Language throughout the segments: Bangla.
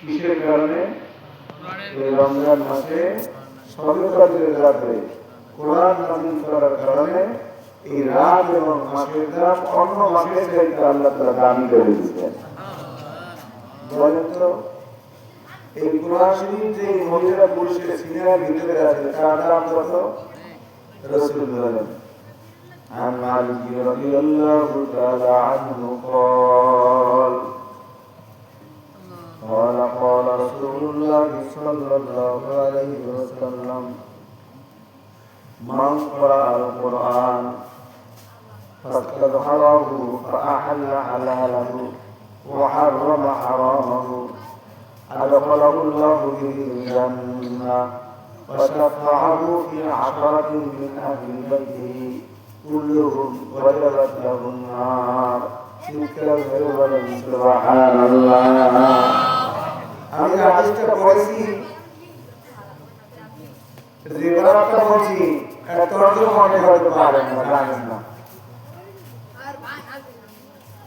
কিসের কারণে এই রমজান মাসে সবে কাদের রাতে কোরআন নাজিল করার কারণে এই রাত এবং মাসের দাম অন্য মাসের চাইতে আল্লাহ তারা দামি করে দিচ্ছেন বলেন তো এই কোরআন শরীফ যে মহিলা পুরুষের সিনেমার ভিতরে আছে তার দাম কত রসুল বলেন عن علي رضي الله تعالى عنه قال قال فاستظهره فأحل حلاله وحرم حرامه أدخله الله به الجنة وشفعه في عشرة من أهل بيته كلهم وجبت له النار تلك الغيبة سبحان الله আমি হাদিসটা পড়েছি রিভারটা বলছি এত তর্জমা অনেক হয়তো পারেন না জানেন না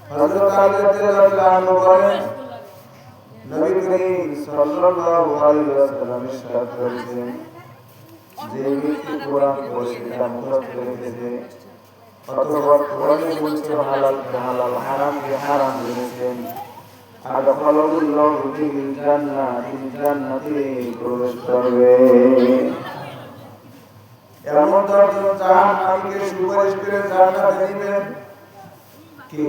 হযরত আলী রাদিয়াল্লাহু আনহু বলেন নবী করিম সাল্লাল্লাহু আলাইহি ওয়াসাল্লাম ইরশাদ করেছেন যে ব্যক্তি কোরআন পড়ে তা মুখস্থ রেখেছে অথবা কোরআনে বলছে হালাল হালাল হারাম কে হারাম জেনেছেন আদখালাহুল্লাহু বিল জান্নাহ জান্নাতে প্রবেশ করবে এমন দশজন জাহান্নামীকে সুপারিশ করে জান্নাতে দিবেন, কে?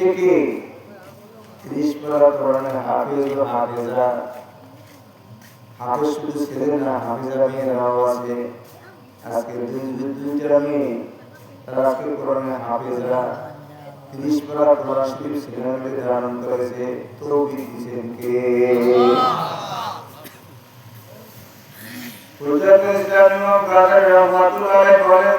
ঠিকই ত্রিশ পারা কোরআনের হাফিজ ও হাফিজরা হাফিজ শুধু ছেলে না হাফিজরা মেয়েরাও আছে আজকে দুই দুই- দুইটা মেয়ে তারা আজকে কোরআনের হাফিজরা ত্রিশ পারা কোরআন শরীফ ছেলের মেয়েদের ধারণ করেছে তৌফিক দিয়েছেন কে হুজুর ইসলামী কাদের রহমাতুল্লাহ আলাইহি বলেন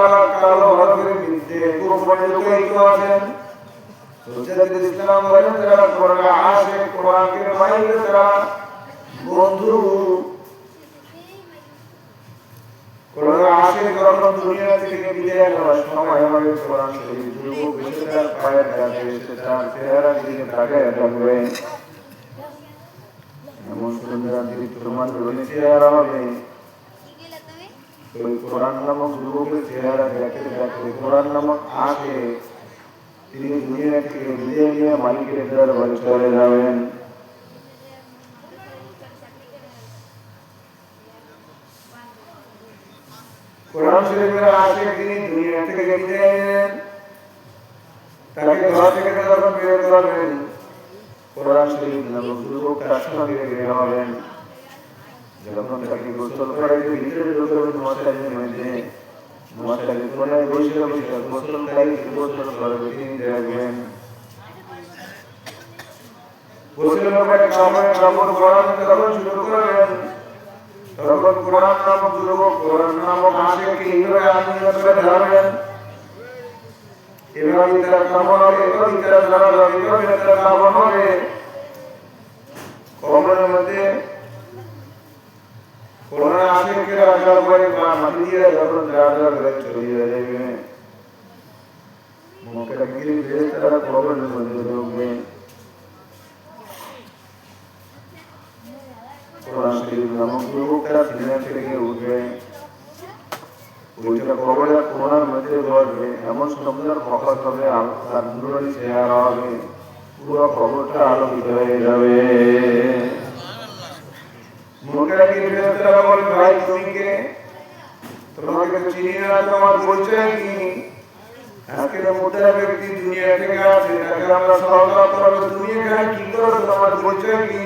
বন্ধু। কোরআন আসে যখন দুনিয়া থেকে বিদায় নেওয়ার সময় হবে কোরআন শরীফ যুবক বেশি তার পায়ের কাছে এসে তার চেহারার দিকে তাকায় থাকবে এমন সুন্দর দিক তোমার চেহারা হবে ওই কোরআন নামক যুবকের চেহারা দেখতে দেখতে কোরআন নামক আঁকে তিনি দুনিয়া থেকে বিদায় নিয়ে মালিকের দরবারে চলে যাবেন কোরআন শরীফের আঁকে তিনি দুনিয়া থেকে বিদায় নেন তাকে ঘর থেকে যখন বের করবেন কোরআন শরীফ নামক যুবক তার সঙ্গে বের হবেন যখন তাকে গোসল করাইতে ভিতরে ঢুকবেন মশারির মধ্যে মশারির কোনায় বসে বসে গোসলকারী গোসল করবে তিনি দেখবেন গোসলের পরে কাপড়ে কাপড় পরানো যখন শুরু করবেন তখন কোরআন নামক যুবক কোরআন নামক আশিকে এইভাবে আলিঙ্গন করে ধরবেন এভাবে তার কাপড় হবে এভাবে তার ধরা হবে এভাবে তার কাপড় হবে কবরের মধ্যে কোরআন আশিকে রাখার পরে মা মাটি দিয়ে যখন যা করে চলিয়ে যাবে মুখটা গিরে গিরে তারা কবরের মধ্যে ঢুকবে কোরআন শরীফ নামক যুবকটা সিনেমা থেকে উঠবে হবে হবে আলোকিত হয়ে যাবে মুখেরা কি ফেরেশতারা বলে ভাই তুমি কে তোমাকে তো চিনি না, তোমার পরিচয় কি? আজকে তো মুদ্রা ব্যক্তি দুনিয়া থেকে আছে তাকে আমরা সহযোগিতা করব তুমি এখানে কি করো তোমার পরিচয় কি?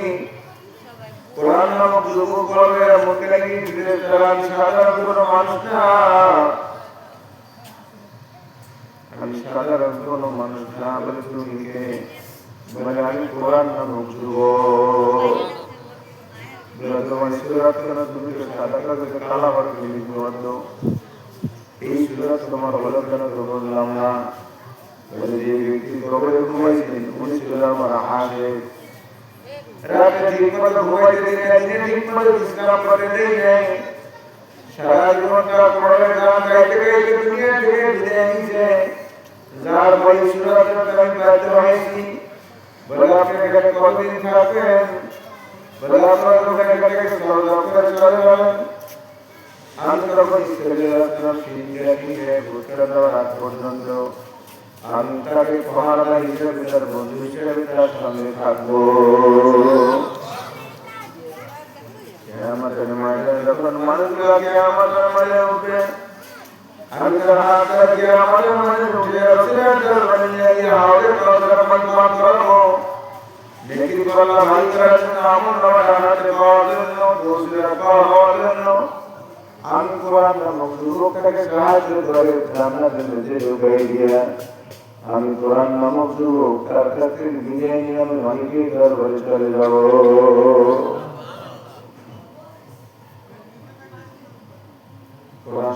কোরআন নামক যুবক বলবে মুখে নাকি ফেরেশতারা আমি সাধারণ কোনো মানুষ না আমি সাধারণ কোনো মানুষ না বলে তুমি কে? বলে, আমি কোরআন নামক যুবক তোমার সুরাত কেন তুমি তো সাদা কাগজে কালা বার করে লিখব এই সুরাত তোমার হলো কেন তো বললাম না বলে যে ব্যক্তি কবরে ঘুমাইছেন উনি ছিল আমার আগে রাতে ঠিক মতো ঘুমাইতে দেয় না দিনে ঠিক মতো বিশ্রাম করে দেয় নাই সারা জীবনটা কবরে গান গাইতে গাইতে দুনিয়া থেকে বিদায় নিয়েছে যার বই সুরাত আমি বাধ্য হয়েছি বলে আপনি এখানে কতদিন থাকবেন বলে আপনার চলে যাবেন আমি তখন ছেলে আপনার ফিরে ফিরে ভুট্টা দেওয়ার আগ পর্যন্ত আমি তাকে পহারা হিসেবে তার বন্ধু হিসেবে তার সঙ্গে থাকব আমাদের মাঝে যখন মানুষগুলোকে আমাদের মাঝে উঠে আমি তার হাত রাখি আমাদের মাঝে উঠে রসিলার বানিয়ে এই হাওড়ে কলকার মজমান করব নেকি বলা ভাই করার জন্য আমল নামা ডানাতে পাওয়ার জন্য দোষীরা পাওয়ার জন্য আমি কোরআন নামক যুবকটাকে সাহায্য করে জান্নাতে নিজে ঢুকাই দিয়া আমি কোরআন নামক যুবক তার কাছ থেকে বিদায় নিয়ে আমি মালিকের দরবারে চলে যাব কোরআন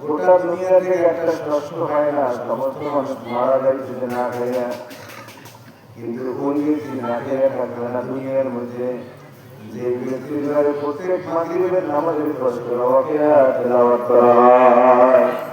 গোটা দুনিয়া থেকে একটা শস্য হয় না, সমস্ত মানুষ মারা যায় যদি না খাইয়া কিন্তু ওই ব্যক্তি না খাইয়া থাকবে না দুনিয়ার মধ্যে যে ব্যক্তির প্রত্যেক মাগরিবের নামাজের কষ্ট তেলাওয়াত করা হয়